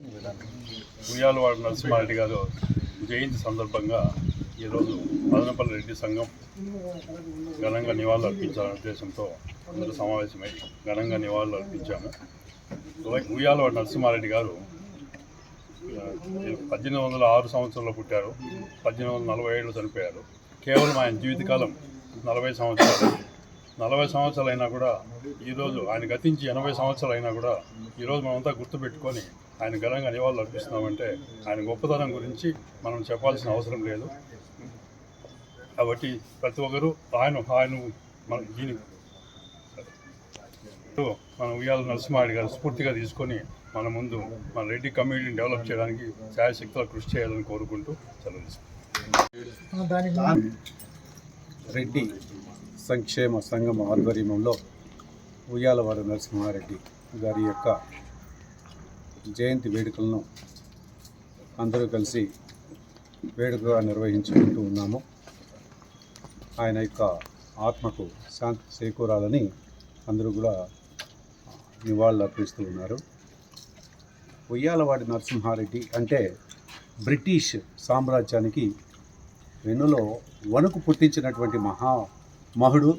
ఉయ్యాలవాడ నరసింహారెడ్డి గారు జయంతి సందర్భంగా ఈరోజు మదనపల్లి రెడ్డి సంఘం ఘనంగా నివాళులు అర్పించాలనే ఉద్దేశంతో అందరూ సమావేశమై ఘనంగా నివాళులు అర్పించాము. ఉ- ఉయ్యాలవాడ నరసింహారెడ్డి గారు పద్దెనిమిది వందల ఆరు సంవత్సరంలో పుట్టారు పద్దెనిమిది వందల నలభై ఏళ్ళు చనిపోయారు. కేవలం ఆయన జీవితకాలం నలభై సంవత్సరాలు. నలభై సంవత్సరాలు అయినా కూడా ఈరోజు ఆయన గతించి ఎనభై సంవత్సరాలు అయినా కూడా ఈరోజు మనమంతా గుర్తుపెట్టుకొని ఆయన ఘనంగా నివాళులు అర్పిస్తున్నామంటే ఆయన గొప్పతనం గురించి మనం చెప్పాల్సిన అవసరం లేదు. కాబట్టి ప్రతి ఒక్కరూ ఆయన ఆయన మన దీని మన ఉయ్యాల నరసింహారెడ్డి గారు స్ఫూర్తిగా తీసుకొని మన ముందు మన రెడ్డి కమ్యూనిటీని డెవలప్ చేయడానికి శాయశక్తుల కృషి చేయాలని కోరుకుంటూ సెలవు రెడ్డి సంక్షేమ సంఘం ఆధ్వర్యంలో ఉయ్యాలవాడ నరసింహారెడ్డి గారి యొక్క జయంతి వేడుకలను అందరూ కలిసి వేడుకగా నిర్వహించుకుంటూ ఉన్నాము. ఆయన యొక్క ఆత్మకు శాంతి చేకూరాలని అందరూ కూడా నివాళులు అర్పిస్తూ ఉన్నారు. ఉయ్యాలవాడి నరసింహారెడ్డి అంటే బ్రిటిష్ సామ్రాజ్యానికి వెన్నులో వణుకు పుట్టించినటువంటి మహా మహుడు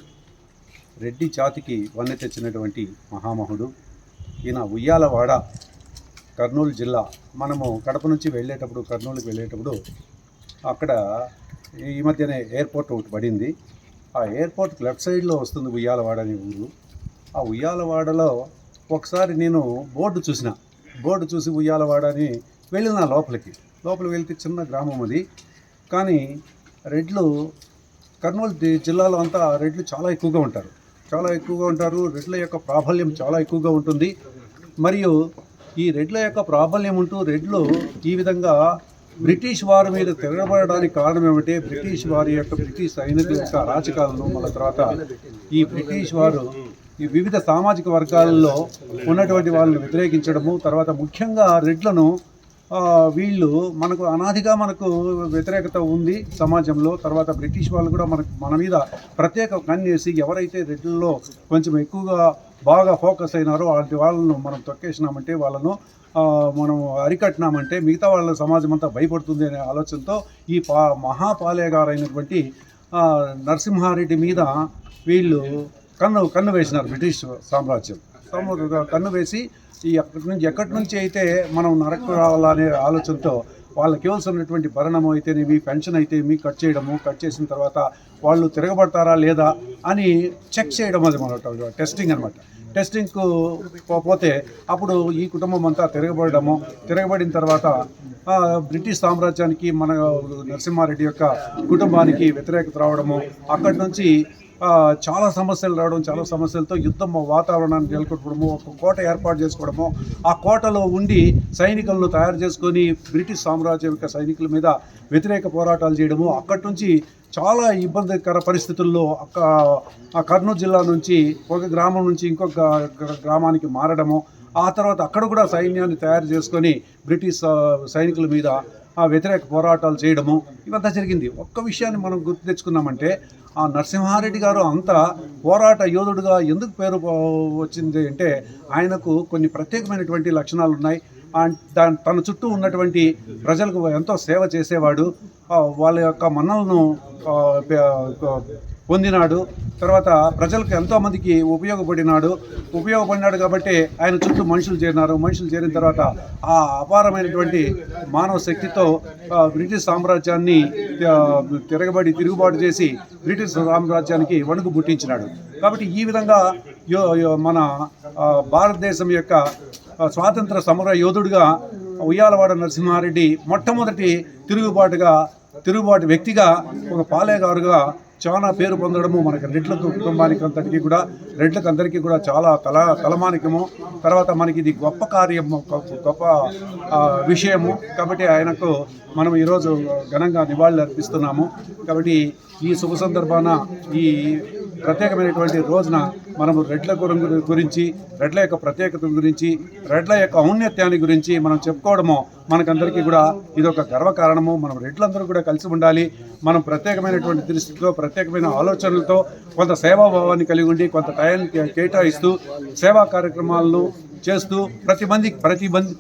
రెడ్డి జాతికి వన్నె తెచ్చినటువంటి మహామహుడు. ఈయన ఉయ్యాలవాడ కర్నూలు జిల్లా. మనము కడప నుంచి వెళ్ళేటప్పుడు కర్నూలుకి వెళ్ళేటప్పుడు అక్కడ ఈ మధ్యనే ఎయిర్పోర్ట్ ఒకటి పడింది. ఆ ఎయిర్పోర్ట్కి లెఫ్ట్ సైడ్లో వస్తుంది ఉయ్యాలవాడ అనే ఊరు. ఆ ఉయ్యాలవాడలో ఒకసారి నేను బోర్డు చూసిన. బోర్డు చూసి ఉయ్యాలవాడ అని వెళ్ళిన లోపలికి. లోపలికి వెళ్తే చిన్న గ్రామం అది. కానీ రెడ్లు కర్నూలు జిల్లాలో అంతా రెడ్లు చాలా ఎక్కువగా ఉంటారు. చాలా ఎక్కువగా ఉంటారు. రెడ్ల యొక్క ప్రాబల్యం చాలా ఎక్కువగా ఉంటుంది. మరియు ఈ రెడ్ల యొక్క ప్రాబల్యం ఉంటూ రెడ్లు ఈ విధంగా బ్రిటిష్ వారి మీద తిరగబడడానికి కారణం ఏమిటంటే బ్రిటిష్ వారి యొక్క బ్రిటిష్ సైనికుల యొక్క రాజకాలను మళ్ళీ తర్వాత ఈ బ్రిటిష్ వారు ఈ వివిధ సామాజిక వర్గాలలో ఉన్నటువంటి వాళ్ళని వ్యతిరేకించడము తర్వాత ముఖ్యంగా రెడ్లను వీళ్ళు మనకు అనాదిగా మనకు వ్యతిరేకత ఉంది సమాజంలో. తర్వాత బ్రిటిష్ వాళ్ళు కూడా మనకు మన మీద ప్రత్యేక కన్నేసి ఎవరైతే రెడ్లలో కొంచెం ఎక్కువగా బాగా ఫోకస్ అయినారో అలాంటి వాళ్ళను మనం తొక్కేసినామంటే వాళ్ళను మనం అరికట్టినామంటే మిగతా వాళ్ళ సమాజం అంతా భయపడుతుంది అనే ఆలోచనతో ఈ పా మహాపాలేగారైనటువంటి నరసింహారెడ్డి మీద వీళ్ళు కన్ను కన్ను వేసినారు బ్రిటిష్ సామ్రాజ్యం. కన్ను వేసి ఈ ఎక్కడి నుంచి ఎక్కడి నుంచి అయితే మనం నరకు రావాలనే ఆలోచనతో వాళ్ళకి ఇవ్వాల్సినటువంటి భరణం అయితేనేమి పెన్షన్ అయితే మీ కట్ చేయడము కట్ చేసిన తర్వాత వాళ్ళు తిరగబడతారా లేదా అని చెక్ చేయడం అది మన టెస్టింగ్ అనమాట టెస్టింగ్కు పోతే అప్పుడు ఈ కుటుంబం అంతా తిరగబడము. తిరగబడిన తర్వాత బ్రిటిష్ సామ్రాజ్యానికి మన నరసింహారెడ్డి యొక్క కుటుంబానికి వ్యతిరేకత రావడము. అక్కడి నుంచి చాలా సమస్యలు రావడం చాలా సమస్యలతో యుద్ధం వాతావరణాన్ని నెలకొట్టడము ఒక కోట ఏర్పాటు చేసుకోవడము. ఆ కోటలో ఉండి సైనికులను తయారు చేసుకొని బ్రిటిష్ సామ్రాజ్యం యొక్క సైనికుల మీద వ్యతిరేక పోరాటాలు చేయడము. అక్కడి నుంచి చాలా ఇబ్బందికర పరిస్థితుల్లో అక్క ఆ కర్నూలు జిల్లా నుంచి ఒక గ్రామం నుంచి ఇంకొక గ్రామానికి మారడము. ఆ తర్వాత అక్కడ కూడా సైన్యాన్ని తయారు చేసుకొని బ్రిటిష్ సైనికుల మీద ఆ వ్యతిరేక పోరాటాలు చేయడము. ఇవంతా జరిగింది. ఒక్క విషయాన్ని మనం గుర్తు తెచ్చుకున్నామంటే ఆ నరసింహారెడ్డి గారు అంత పోరాట యోధుడుగా ఎందుకు పేరు వచ్చింది అంటే ఆయనకు కొన్ని ప్రత్యేకమైనటువంటి లక్షణాలు ఉన్నాయి. దాని తన చుట్టూ ఉన్నటువంటి ప్రజలకు ఎంతో సేవ చేసేవాడు. వాళ్ళ యొక్క మన్నలను పొందినాడు. తర్వాత ప్రజలకు ఎంతోమందికి ఉపయోగపడినాడు. ఉపయోగపడినాడు కాబట్టి ఆయన చుట్టూ మనుషులు చేరినారు. మనుషులు చేరిన తర్వాత ఆ అపారమైనటువంటి మానవ శక్తితో బ్రిటిష్ సామ్రాజ్యాన్ని తిరగబడి తిరుగుబాటు చేసి బ్రిటిష్ సామ్రాజ్యానికి వణుకు పుట్టించినాడు. కాబట్టి ఈ విధంగా యో మన భారతదేశం యొక్క స్వాతంత్ర సమర యోధుడిగా ఉయ్యాలవాడ నరసింహారెడ్డి మొట్టమొదటి తిరుగుబాటుగా తిరుగుబాటు వ్యక్తిగా ఒక పాలేగారుగా చాలా పేరు పొందడము మనకి రెడ్ల కుటుంబానికి అంతటికి కూడా రెడ్లకు అందరికీ కూడా చాలా తల తలమానికము. తర్వాత మనకి ఇది గొప్ప కార్యము గొప్ప- గొప్ప విషయము. కాబట్టి ఆయనకు మనం ఈరోజు ఘనంగా నివాళులు అర్పిస్తున్నాము కాబట్టి ఈ శుభ సందర్భాన ఈ ప్రత్యేకమైనటువంటి రోజున మనము రెడ్ల గురించి రెడ్ల యొక్క ప్రత్యేకత గురించి రెడ్ల యొక్క ఔన్నత్యాన్ని గురించి మనం చెప్పుకోవడము మనకందరికీ కూడా ఇది ఒక గర్వకారణము మనం రెడ్లందరూ కూడా కలిసి ఉండాలి. మనం ప్రత్యేకమైనటువంటి దృష్టితో ప్రత్యేకమైన ఆలోచనలతో కొంత సేవాభావాన్ని కలిగి ఉండి కొంత టైం కేటాయిస్తూ సేవా కార్యక్రమాలను చేస్తూ ప్రతి మందికి ప్రతి మంది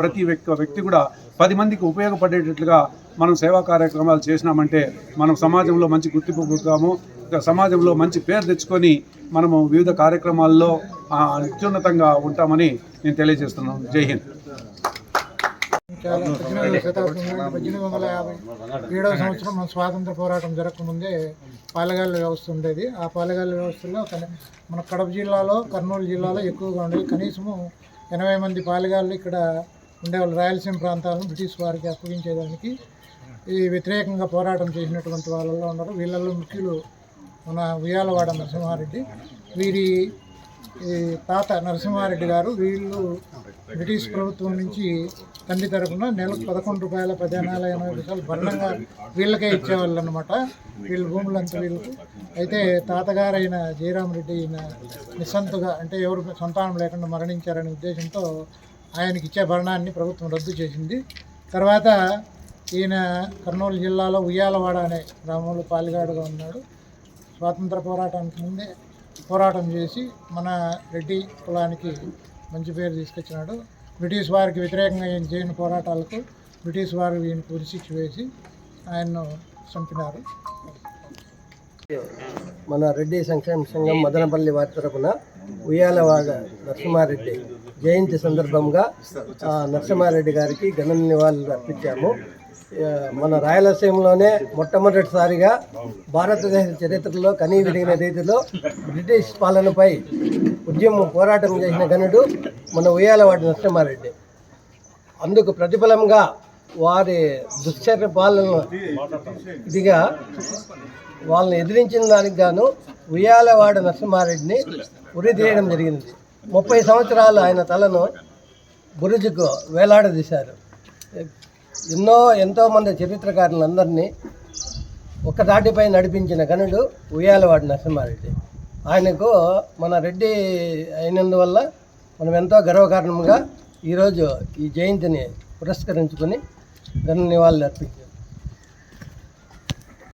ప్రతి వ్యక్తి వ్యక్తి కూడా పది మందికి ఉపయోగపడేటట్లుగా మనం సేవా కార్యక్రమాలు చేసినామంటే మనం సమాజంలో మంచి గుర్తింపు పొందుతాము. సమాజంలో మంచి పేరు తెచ్చుకొని మనము వివిధ కార్యక్రమాల్లో అత్యున్నతంగా ఉంటామని నేను తెలియజేస్తున్నాను. జై హింద్. శతాబ్దం పద్దెనిమిది వందల యాభై ఏడవ సంవత్సరం మన స్వాతంత్ర పోరాటం జరగకముందే పాలగాళ్ళ వ్యవస్థ ఉండేది. ఆ పాలగాళ్ళ వ్యవస్థలో మన కడప జిల్లాలో కర్నూలు జిల్లాలో ఎక్కువగా ఉండేది. కనీసము ఎనభై మంది పాలగాళ్ళు ఇక్కడ ఉండేవాళ్ళు. రాయలసీమ ప్రాంతాలను బ్రిటిష్ వారికి అప్పగించేదానికి ఈ వ్యతిరేకంగా పోరాటం చేసినటువంటి వాళ్ళలో ఉన్నారు. వీళ్ళల్లో ముఖ్యులు మన ఉయ్యాలవాడ నరసింహారెడ్డి. వీరి ఈ తాత నరసింహారెడ్డి గారు వీళ్ళు బ్రిటిష్ ప్రభుత్వం నుంచి తండ్రి తరపున నెలకు పదకొండు రూపాయల పదిహేను ఎనభై రూపాయలు భరణంగా వీళ్ళకే ఇచ్చేవాళ్ళు అనమాట వీళ్ళ భూములంతా వీళ్ళకు. అయితే తాతగారైన జయరామరెడ్డి ఈయన నిస్సంతుగా అంటే ఎవరు సంతానం లేకుండా మరణించారనే ఉద్దేశంతో ఆయనకి ఇచ్చే భరణాన్ని ప్రభుత్వం రద్దు చేసింది. తర్వాత ఈయన కర్నూలు జిల్లాలో ఉయ్యాలవాడ అనే గ్రామంలో పాలిగాడుగా ఉన్నాడు. స్వాతంత్ర పోరాటానికి ముందే పోరాటం చేసి మన రెడ్డి కులానికి మంచి పేరు తీసుకొచ్చినాడు. బ్రిటిష్ వారికి వ్యతిరేకంగా ఈయన చేయని పోరాటాలకు బ్రిటిష్ వారు ఈయన ఉరిశిక్ష వేసి ఆయన్ను చంపినారు. మన రెడ్డి సంక్షేమ సంఘం మదనపల్లి వారి తరపున ఉయ్యాలవాడ నరసింహారెడ్డి జయంతి సందర్భంగా నరసింహారెడ్డి గారికి ఘన నివాళులు అర్పించాము. మన రాయలసీమలోనే మొట్టమొదటిసారిగా భారతదేశ చరిత్రలో కనీ విరిగిన రీతిలో బ్రిటిష్ పాలనపై ఉద్యమం పోరాటం చేసిన ఘనుడు మన ఉయ్యాలవాడ నరసింహారెడ్డి. అందుకు ప్రతిఫలంగా వారి దుశ్చర్య పాలన ఇదిగా వాళ్ళని ఎదిరించిన దానికి గాను ఉయ్యాలవాడ నరసింహారెడ్డిని ఉరి తీయడం జరిగింది. ముప్పై సంవత్సరాలు ఆయన తలను బురుజుకు వేలాడదీశారు. ఎన్నో ఎంతోమంది చరిత్రకారులందరినీ ఒక దాటిపై నడిపించిన గనుడు ఉయ్యాలవాడి నరసింహారెడ్డి. ఆయనకు మన రెడ్డి అయినందువల్ల మనం ఎంతో గర్వకారణంగా ఈరోజు ఈ జయంతిని పురస్కరించుకొని ఘన నివాళులు అర్పించాం